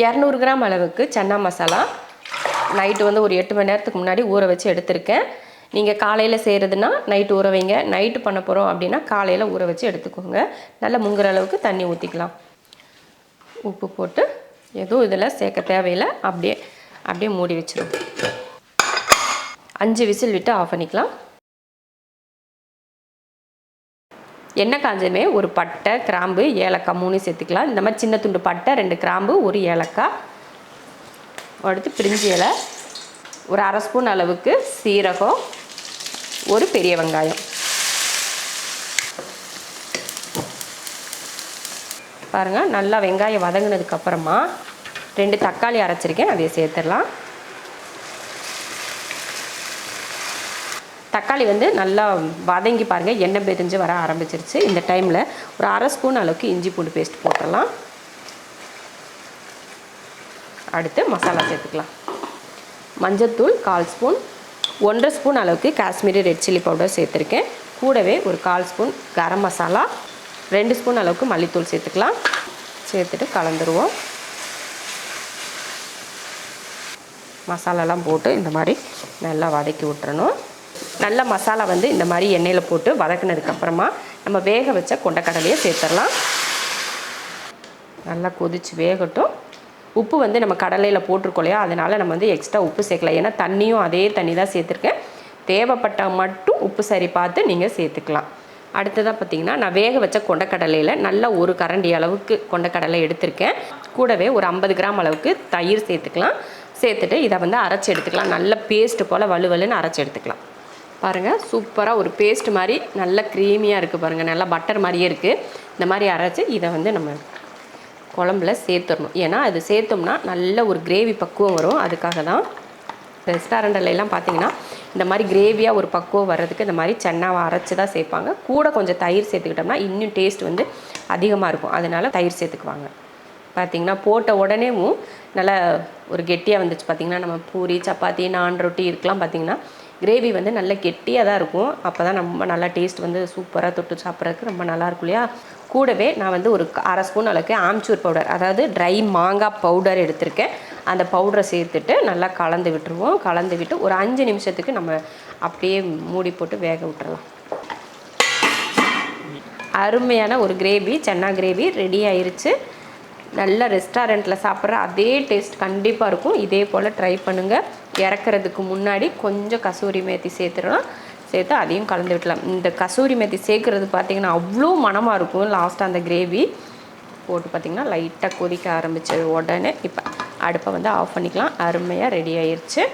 இரநூறு கிராம் அளவுக்கு சன்னா மசாலா. நைட்டு வந்து ஒரு எட்டு மணி நேரத்துக்கு முன்னாடி ஊற வச்சு எடுத்திருக்கேன். நீங்கள் காலையில் செய்கிறதுனா நைட்டு ஊற வைங்க. நைட்டு பண்ண போகிறோம் அப்படின்னா காலையில் ஊற வச்சு எடுத்துக்கோங்க. நல்லா முங்குற அளவுக்கு தண்ணி ஊற்றிக்கலாம் உப்பு போட்டு எதுவும் இதில் சேர்க்க தேவையில்லை. அப்படியே அப்படியே மூடி வச்சிடும் அஞ்சு விசில் விட்டு ஆஃப் பண்ணிக்கலாம். எண்ணெய் காஞ்சதுமே ஒரு பட்டை கிராம்பு ஏலக்காய் மூணு சேர்த்துக்கலாம். இந்த மாதிரி சின்ன துண்டு பட்டை ரெண்டு கிராம்பு ஒரு ஏலக்காய். அடுத்து பிரிஞ்சி இலை. ஒரு அரை ஸ்பூன் அளவுக்கு சீரகம் ஒரு பெரிய வெங்காயம். பாருங்கள் நல்லா வெங்காயம் வதங்கினதுக்கப்புறமா ரெண்டு தக்காளி அரைச்சிருக்கேன். அதையே சேர்த்துடலாம். தக்காளி வந்து நல்லா வதங்கி பாருங்கள் எண்ணெய் பிரிஞ்சு வர ஆரம்பிச்சிருச்சு. இந்த டைமில் ஒரு அரை ஸ்பூன் அளவுக்கு இஞ்சி பூண்டு பேஸ்ட் போட்டுடலாம். அடுத்து மசாலா சேர்த்துக்கலாம். மஞ்சத்தூள் கால் ஸ்பூன். ஒன்றரை ஸ்பூன் அளவுக்கு காஷ்மீரி ரெட் சில்லி பவுடர் சேர்த்துருக்கேன். கூடவே ஒரு கால் ஸ்பூன் கரம் மசாலா. ரெண்டு ஸ்பூன் அளவுக்கு மல்லித்தூள் சேர்த்துக்கலாம். சேர்த்துட்டு கலந்துருவோம். மசாலாலாம் போட்டு இந்த மாதிரி நல்லா வதக்கி விட்டுறணும். நல்ல மசாலா வந்து இந்த மாதிரி எண்ணெயில் போட்டு வதக்குனதுக்கப்புறமா நம்ம வேக வச்ச கொண்டக்கடலையை சேர்த்துடலாம். நல்லா கொதிச்சு வேகட்டும். உப்பு வந்து நம்ம கடலையில் போட்டிருக்கோம் இல்லையா? அதனால் நம்ம வந்து எக்ஸ்ட்ரா உப்பு சேர்க்கலாம் ஏன்னா தண்ணியும் அதே தண்ணி தான் சேர்த்துருக்கேன். தேவைப்பட்டால் மட்டும் உப்பு சரி பார்த்து நீங்கள் சேர்த்துக்கலாம். அடுத்ததாக பார்த்தீங்கன்னா நான் வேக வச்ச கொண்டக்கடலையில் நல்லா ஒரு கரண்டி அளவுக்கு கொண்டக்கடலை எடுத்திருக்கேன். கூடவே ஒரு ஐம்பது கிராம் அளவுக்கு தயிர் சேர்த்துக்கலாம். சேர்த்துட்டு இதை வந்து அரைச்சி எடுத்துக்கலாம். நல்ல பேஸ்ட்டு போல் வலுவலுன்னு அரைச்சி எடுத்துக்கலாம். பாருங்கள் சூப்பராக ஒரு பேஸ்ட் மாதிரி நல்ல க்ரீமியாக இருக்குது பாருங்கள் நல்லா பட்டர் மாதிரியே இருக்குது இந்த மாதிரி அரைச்சி இதை வந்து நம்ம குழம்புல சேர்த்துடணும். ஏன்னா அது சேர்த்தோம்னா நல்ல ஒரு கிரேவி பக்குவம் வரும். அதுக்காக தான் ரெஸ்டாரண்ட்லாம் பார்த்தீங்கன்னா இந்த மாதிரி கிரேவியாக ஒரு பக்குவம் வர்றதுக்கு இந்த மாதிரி சென்னாவை அரைச்சி தான் சேர்ப்பாங்க. கூட கொஞ்சம் தயிர் சேர்த்துக்கிட்டோம்னா இன்னும் டேஸ்ட் வந்து அதிகமாக இருக்கும். அதனால தயிர் சேர்த்துக்குவாங்க. பார்த்தீங்கன்னா போட்ட உடனேவும் நல்லா ஒரு கெட்டியாக வந்துச்சு. பார்த்தீங்கன்னா நம்ம பூரி சப்பாத்தி நான் ரொட்டி இருக்கலாம் பார்த்தீங்கன்னா கிரேவி வந்து நல்லா கெட்டியாக தான் இருக்கும். அப்போ தான் ரொம்ப நல்லா டேஸ்ட் வந்து சூப்பராக தொட்டு சாப்பிட்றதுக்கு ரொம்ப நல்லா இருக்கும் இல்லையா? கூடவே நான் வந்து ஒரு அரை ஸ்பூன் அளவுக்கு ஆம்ச்சூர் பவுடர் அதாவது ட்ரை மாங்காய் பவுடர் எடுத்திருக்கேன். அந்த பவுடரை சேர்த்துட்டு நல்லா கலந்து விட்டுருவோம். கலந்து விட்டு ஒரு அஞ்சு நிமிஷத்துக்கு நம்ம அப்படியே மூடி போட்டு வேக விட்டுறலாம். அருமையான ஒரு கிரேவி சென்னா கிரேவி ரெடி ஆயிருச்சு. நல்ல ரெஸ்டாரண்ட்டில் சாப்பிட்ற அதே டேஸ்ட் கண்டிப்பாக இருக்கும். இதே போல் ட்ரை பண்ணுங்கள் இறக்குறதுக்கு முன்னாடி கொஞ்சம் கசூரி மேத்தி சேர்த்துடலாம். சேர்த்து அதையும் கலந்து விட்டலாம். இந்த கசூரி மேத்தி சேர்க்குறது பார்த்திங்கன்னா அவ்வளோ மணமாக இருக்கும். லாஸ்ட்டாக அந்த கிரேவி போட்டு பார்த்திங்கன்னா லைட்டாக கொதிக்க ஆரம்பித்தது உடனே இப்போ அடுப்பை வந்து ஆஃப் பண்ணிக்கலாம். அருமையாக ரெடி ஆயிடுச்சு